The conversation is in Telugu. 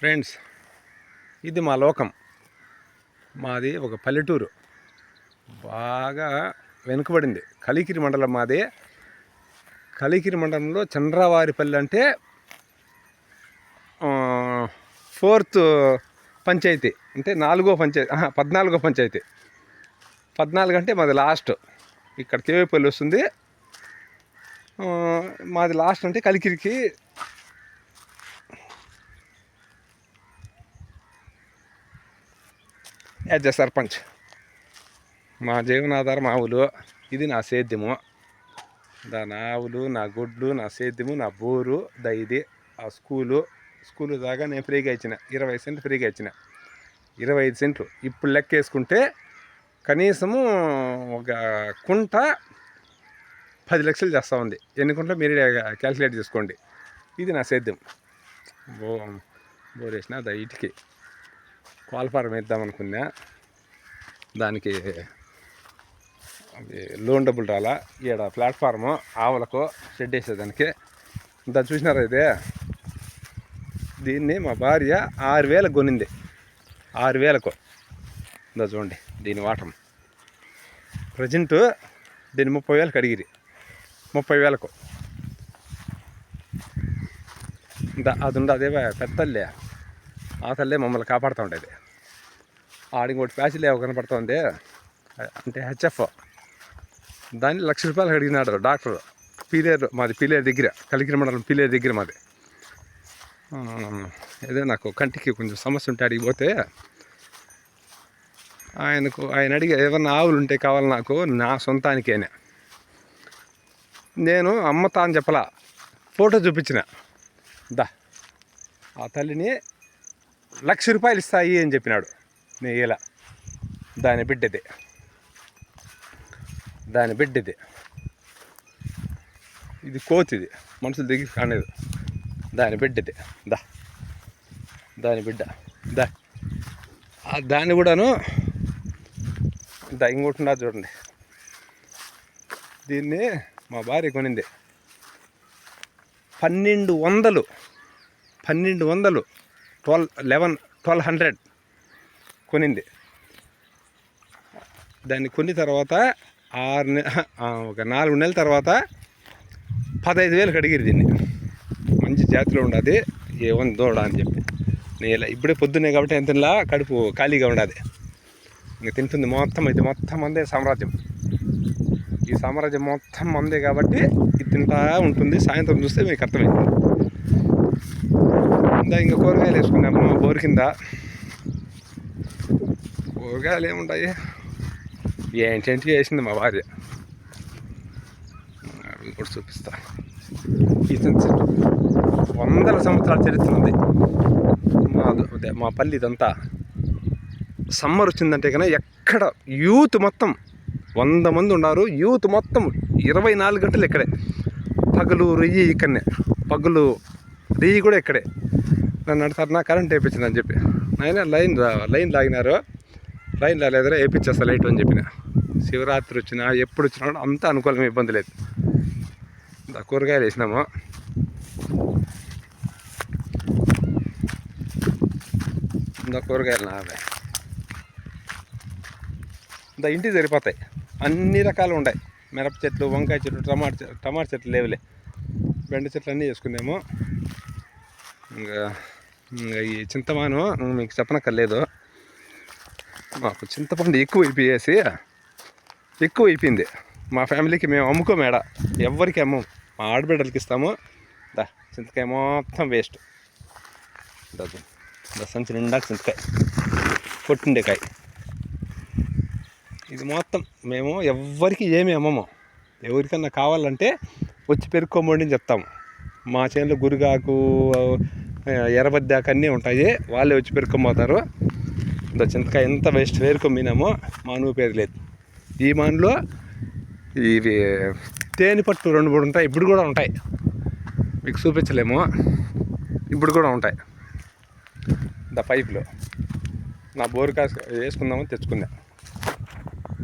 ఫ్రెండ్స్ ఇది మా లోకం. మాది ఒక పల్లెటూరు. బాగా వెనుకబడింది. కలికిరి మండలం మాది. కలికిరి మండలంలో చంద్రవారిపల్లి అంటే ఫోర్త్ పంచాయతీ. అంటే నాలుగో పంచాయతీ పద్నాలుగో పంచాయతీ. పద్నాలుగు అంటే మాది లాస్ట్. ఇక్కడ కేవీపల్లి వస్తుంది. మాది లాస్ట్ అంటే కలికిరికి యాజ్ ఎ సర్పంచ్. మా జీవనాధారం ఆవులు ఇది నా సేద్యము. దా నా ఆవులు నా గుడ్లు నా సేద్యము నా బోరు దా ఇది ఆ స్కూలు. స్కూలు దాకా నేను ఫ్రీగా ఇచ్చిన. ఇరవై సెంట్లు ఫ్రీగా ఇచ్చిన. ఇరవై ఐదు సెంట్లు. ఇప్పుడు లెక్క వేసుకుంటే కనీసము ఒక కుంట పది లక్షలు చేస్తూ ఉంది. ఎన్ని కుంటలు మీరే క్యాల్కులేట్ చేసుకోండి. ఇది నా సేద్యం. బో బోరేసిన దా ఇటుకి. కోల్ఫారం వేద్దాం అనుకున్నా దానికి అది లోన్ డబ్బులు రాలా. ఈడ ప్లాట్ఫాము ఆవులకు షెడ్ వేసేదానికి. ఇంత చూసినారా ఇదే? దీన్ని మా భార్య ఆరు వేలకు కొనింది. ఆరు వేలకు. ఇందా చూడండి దీని వాటం. ప్రజెంట్ దీన్ని ముప్పై వేలకు అడిగిరి. ముప్పై వేలకు. ఇంత అది ఉండదు అదే పెద్దల్లే. ఆ తల్లే మమ్మల్ని కాపాడుతూ ఉండేది. ఆడ ఇంకోటి ప్యాసిల్ ఏవో కనపడుతుంది. అంటే హెచ్ఎఫ్. దాన్ని లక్ష రూపాయలు అడిగినాడు డాక్టర్. పీలేరు మాది పీలేరు దగ్గర కలికిరి మండలం పీలేరు దగ్గర మాది. ఏదో నాకు కంటికి కొంచెం సమస్య ఉంటే అడిగి పోతే ఆయనకు ఆయన అడిగి ఏమన్నా ఆవులు ఉంటే కావాలి నాకు నా సొంతానికేనే. నేను అమ్మతా అని చెప్పలా ఫోటో చూపించిన. దా ఆ తల్లిని లక్ష రూపాయలు ఇస్తాయి అని చెప్పినాడు. నేల దాని బిడ్డది. దాని బిడ్డది. ఇది కోతిది. మనుషుల దగ్గర కానేది. దాని బిడ్డది. దా. దాని బిడ్డ. దా. దాన్ని కూడాను దా ఇంకోటి చూడండి. దీన్ని మా భార్య కొనింది. పన్నెండు వందలు. పన్నెండు వందలు. Twelve eleven twelve hundred. కొనింది. దాన్ని కొన్ని తర్వాత ఆరు నె ఒక నాలుగు నెలల తర్వాత పదహైదు వేలకు అడిగిరు దీన్ని. మంచి జాతిలో ఉండదు ఏమని దూడ అని చెప్పి. నేను ఇలా ఇప్పుడే పొద్దున్నే కాబట్టి ఎంతలా కడుపు ఖాళీగా ఉండదు. ఇంకా తింటుంది మొత్తం ఇది మొత్తం మందే సామ్రాజ్యం. ఈ సామ్రాజ్యం మొత్తం మందే కాబట్టి ఇది తింటా ఉంటుంది. సాయంత్రం చూస్తే మీకు అర్థమైంది. ఇందా ఇంకా కూరగాయలు వేసుకున్నాము బోరు కింద. కూరగాయలు ఏముంటాయి? ఏంటేంటి వేసింది మా భార్య. అవి కూడా చూపిస్తా. ఈ చెట్టు వందల సంవత్సరాల చరిత్ర ఉంది. మా అదే మా పల్లి ఇదంతా. సమ్మర్ వచ్చిందంటే కన్నా ఎక్కడ యూత్ మొత్తం వంద మంది ఉన్నారు. యూత్ మొత్తం ఇరవై నాలుగు గంటలు ఇక్కడే. పగలు రెయ్యి ఇక్కడనే. పగులు రెయ్యి కూడా ఇక్కడే. నన్ను అడతారు నా కరెంట్ వేయించిందని చెప్పి. నాయన లైన్ రా లైన్ లాగినారు. లైన్లో రాలేదురా వేయించేస్తా లైట్ అని చెప్పిన. శివరాత్రి వచ్చినా ఎప్పుడు వచ్చినా కూడా అంత అనుకూలం ఇబ్బంది లేదు. కూరగాయలు వేసినాము. ఇందా కూరగాయలు నావే. ఇంత ఇంటికి సరిపోతాయి. అన్ని రకాలు ఉన్నాయి మిరప చెట్లు వంకాయ చెట్లు టమాటా చెట్లు టమాటా చెట్లు లేవులే. బెండ చెట్లు అన్నీ వేసుకున్నాము. ఇంకా ఇంకా ఈ చింతమాను మీకు చెప్పనక్కర్లేదు. మాకు చింతపండు ఎక్కువ అయిపోయేసి ఎక్కువ అయిపోయింది మా ఫ్యామిలీకి మేము అమ్ముకోమేడ ఎవ్వరికి అమ్మం. మా ఆడబిడ్డలకి ఇస్తాము. దా చింతకాయ మొత్తం వేస్ట్ దా సంచి నిండా చింతకాయ. కొట్టిండే కాయ. ఇది మొత్తం మేము ఎవ్వరికి ఏమి అమ్మము. ఎవరికన్నా కావాలంటే వచ్చి పెరుక్కోమండి అని చెప్తాము. మా చేనులో గురిగాకు ఆ, ఎర్రబద్దాకు అన్నీ ఉంటాయి. వాళ్ళే వచ్చి పెరుక్కోపోతారు ఇంత చింతకాయ ఎంత వేస్ట్ వేరుకొమ్మినామో మానువు పేరు లేదు. ఈ మానులో ఇవి తేనె పట్టు రెండు మూడు ఉంటాయి ఇప్పుడు కూడా ఉంటాయి. మీకు చూపించలేము. ఇప్పుడు కూడా ఉంటాయి. ద పైపులో. నా బోరు కాసు వేసుకుందామని తెచ్చుకుందాం